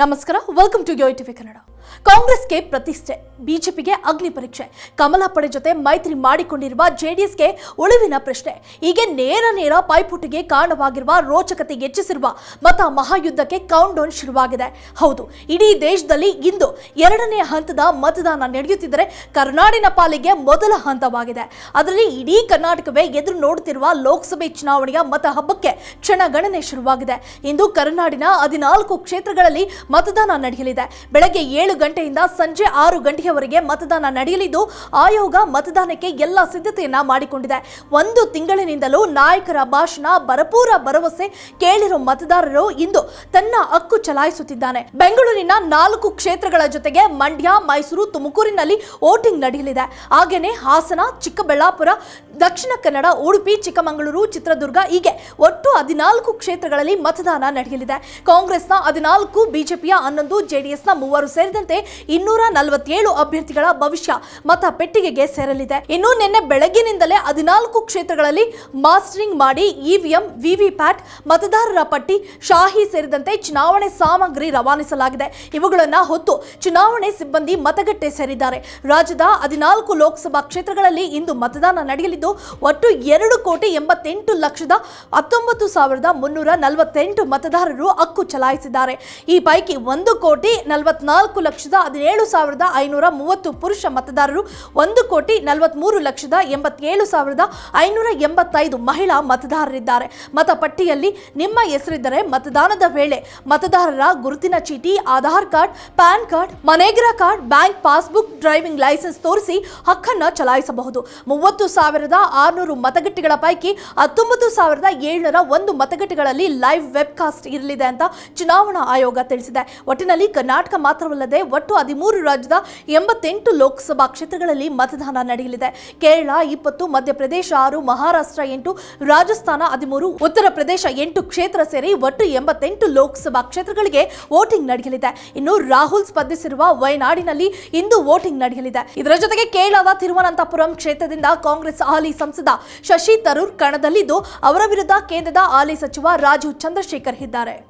ನಮಸ್ಕಾರ. Welcome to ಯೋಟಿವಿ TV Kannada ಕಾಂಗ್ರೆಸ್ಗೆ ಪ್ರತಿಷ್ಠೆ, ಬಿಜೆಪಿಗೆ ಅಗ್ನಿ ಪರೀಕ್ಷೆ, ಕಮಲ ಪಡೆ ಜೊತೆ ಮೈತ್ರಿ ಮಾಡಿಕೊಂಡಿರುವ ಜೆಡಿಎಸ್ಗೆ ಉಳಿವಿನ ಪ್ರಶ್ನೆ. ಹೀಗೆ ನೇರ ನೇರ ಪೈಪೋಟಿಗೆ ಕಾರಣವಾಗಿರುವ ರೋಚಕತೆ ಹೆಚ್ಚಿಸಿರುವ ಮತ ಮಹಾಯುದ್ಧಕ್ಕೆ ಕೌಂಟ್ ಡೌನ್ ಶುರುವಾಗಿದೆ. ಹೌದು, ಇಡೀ ದೇಶದಲ್ಲಿ ಇಂದು ಎರಡನೇ ಹಂತದ ಮತದಾನ ನಡೆಯುತ್ತಿದ್ದರೆ ಕರ್ನಾಡಿನ ಪಾಲಿಗೆ ಮೊದಲ ಹಂತವಾಗಿದೆ. ಅದರಲ್ಲಿ ಇಡೀ ಕರ್ನಾಟಕವೇ ಎದುರು ನೋಡುತ್ತಿರುವ ಲೋಕಸಭೆ ಚುನಾವಣೆಯ ಮತ ಹಬ್ಬಕ್ಕೆ ಕ್ಷಣಗಣನೆ ಶುರುವಾಗಿದೆ. ಇಂದು ಕರ್ನಾಡಿನ ಹದಿನಾಲ್ಕು ಕ್ಷೇತ್ರಗಳಲ್ಲಿ ಮತದಾನ ನಡೆಯಲಿದೆ. ಬೆಳಗ್ಗೆ ಏಳು ಗಂಟೆಯಿಂದ ಸಂಜೆ ಆರು ಗಂಟೆಯವರೆಗೆ ಮತದಾನ ನಡೆಯಲಿದ್ದು, ಆಯೋಗ ಮತದಾನಕ್ಕೆ ಎಲ್ಲ ಸಿದ್ಧತೆಯನ್ನ ಮಾಡಿಕೊಂಡಿದೆ. ಒಂದು ತಿಂಗಳಿನಿಂದಲೂ ನಾಯಕರ ಭಾಷಣ, ಭರಪೂರ ಭರವಸೆ ಕೇಳಿರೋ ಮತದಾರರು ಇಂದು ತನ್ನ ಹಕ್ಕು ಚಲಾಯಿಸುತ್ತಿದ್ದಾನೆ ಬೆಂಗಳೂರಿನ ನಾಲ್ಕು ಕ್ಷೇತ್ರಗಳ ಜೊತೆಗೆ ಮಂಡ್ಯ, ಮೈಸೂರು, ತುಮಕೂರಿನಲ್ಲಿ ವೋಟಿಂಗ್ ನಡೆಯಲಿದೆ. ಹಾಗೇನೆ ಹಾಸನ, ಚಿಕ್ಕಬಳ್ಳಾಪುರ, ದಕ್ಷಿಣ ಕನ್ನಡ, ಉಡುಪಿ, ಚಿಕ್ಕಮಗಳೂರು, ಚಿತ್ರದುರ್ಗ ಹೀಗೆ ಒಟ್ಟು ಹದಿನಾಲ್ಕು ಕ್ಷೇತ್ರಗಳಲ್ಲಿ ಮತದಾನ ನಡೆಯಲಿದೆ. ಕಾಂಗ್ರೆಸ್ನ ಹದಿನಾಲ್ಕು, ಬಿಜೆಪಿಯ ಹನ್ನೊಂದು, ಜೆಡಿಎಸ್ನ ಮೂವರು ಸೇರಿದಂತೆ ಇನ್ನೂರ ನಲವತ್ತೇಳು ಅಭ್ಯರ್ಥಿಗಳ ಭವಿಷ್ಯ ಮತ ಪೆಟ್ಟಿಗೆಗೆ ಸೇರಲಿದೆ. ಇನ್ನು ನಿನ್ನೆ ಬೆಳಗ್ಗಿನಿಂದಲೇ ಹದಿನಾಲ್ಕು ಕ್ಷೇತ್ರಗಳಲ್ಲಿ ಮಾಸ್ಟರಿಂಗ್ ಮಾಡಿ ಇವಿಎಂ, ವಿವಿಪ್ಯಾಟ್, ಮತದಾರರ ಪಟ್ಟಿ, ಶಾಹಿ ಸೇರಿದಂತೆ ಚುನಾವಣೆ ಸಾಮಗ್ರಿ ರವಾನಿಸಲಾಗಿದೆ. ಇವುಗಳನ್ನ ಹೊತ್ತು ಚುನಾವಣೆ ಸಿಬ್ಬಂದಿ ಮತಗಟ್ಟೆ ಸೇರಿದ್ದಾರೆ. ರಾಜ್ಯದ ಹದಿನಾಲ್ಕು ಲೋಕಸಭಾ ಕ್ಷೇತ್ರಗಳಲ್ಲಿ ಇಂದು ಮತದಾನ ನಡೆಯಲಿದ್ದು, ಒಟ್ಟು ಎರಡು ಕೋಟಿ ಎಂಬತ್ತೆಂಟು ಲಕ್ಷದ ಹತ್ತೊಂಬತ್ತು ಸಾವಿರದ ಮುನ್ನೂರ ನಲವತ್ತೆಂಟು ಮತದಾರರು ಹಕ್ಕು ಚಲಾಯಿಸಿದ್ದಾರೆ. ಈ ಪೈಕಿ ಒಂದು ಕೋಟಿ ನಲವತ್ನಾಲ್ಕು ಲಕ್ಷದ ಹದಿನೇಳು ಸಾವಿರದ ಐನೂರ ಮೂವತ್ತು ಪುರುಷ ಮತದಾರರು ಒಂದು ಕೋಟಿ ನಲವತ್ಮೂರು ಲಕ್ಷದ ಎಂಬತ್ತೇಳು ಸಾವಿರದ ಐನೂರ ಎಂಬತ್ತೈದು ಮಹಿಳಾ ಮತದಾರರಿದ್ದಾರೆ. ಮತಪಟ್ಟಿಯಲ್ಲಿ ನಿಮ್ಮ ಹೆಸರಿದ್ದರೆ ಮತದಾನದ ವೇಳೆ ಮತದಾರರ ಗುರುತಿನ ಚೀಟಿ, Aadhaar card, PAN card ಮನೆಗ್ರ card, bank passbook, driving licence ತೋರಿಸಿ ಹಕ್ಕನ್ನು ಚಲಾಯಿಸಬಹುದು. ಮೂವತ್ತು ಸಾವಿರದ ಆರುನೂರು ಮತಗಟ್ಟೆಗಳ ಪೈಕಿ ಹತ್ತೊಂಬತ್ತು ಸಾವಿರದ ಏಳ್ನೂರ ಒಂದು ಮತಗಟ್ಟೆಗಳಲ್ಲಿ ಲೈವ್ ವೆಬ್ಕಾಸ್ಟ್ ಇರಲಿದೆ ಅಂತ ಚುನಾವಣಾ ಆಯೋಗ ತಿಳಿಸಿದೆ. ಒಟ್ಟಿನಲ್ಲಿ ಕರ್ನಾಟಕ ಮಾತ್ರವಲ್ಲದೆ ಒಟ್ಟು ಹದಿಮೂರು ರಾಜ್ಯದ ಎಂಬತ್ತೆಂಟು ಲೋಕಸಭಾ ಕ್ಷೇತ್ರಗಳಲ್ಲಿ ಮತದಾನ ನಡೆಯಲಿದೆ. ಕೇರಳ ಇಪ್ಪತ್ತು, ಮಧ್ಯಪ್ರದೇಶ ಆರು, ಮಹಾರಾಷ್ಟ್ರ ಎಂಟು, ರಾಜಸ್ಥಾನ ಹದಿಮೂರು, ಉತ್ತರ ಪ್ರದೇಶ ಎಂಟು ಕ್ಷೇತ್ರ ಸೇರಿ ಒಟ್ಟು ಎಂಬತ್ತೆಂಟು ಲೋಕಸಭಾ ಕ್ಷೇತ್ರಗಳಿಗೆ ವೋಟಿಂಗ್ ನಡೆಯಲಿದೆ. ಇನ್ನು ರಾಹುಲ್ ಸ್ಪರ್ಧಿಸಿರುವ ವಯನಾಡಿನಲ್ಲಿ ಇಂದು ವೋಟಿಂಗ್ ನಡೆಯಲಿದೆ. ಇದರ ಜೊತೆಗೆ ಕೇರಳದ ತಿರುವನಂತಪುರಂ ಕ್ಷೇತ್ರದಿಂದ ಕಾಂಗ್ರೆಸ್ ಹಾಲಿ ಸಂಸದ ಶಶಿ ತರೂರ್ ಕಣದಲ್ಲಿದ್ದು, ಅವರ ವಿರುದ್ಧ ಕೇಂದ್ರದ ಹಾಲಿ ಸಚಿವ ರಾಜೀವ್ ಚಂದ್ರಶೇಖರ್ ಇದ್ದಾರೆ.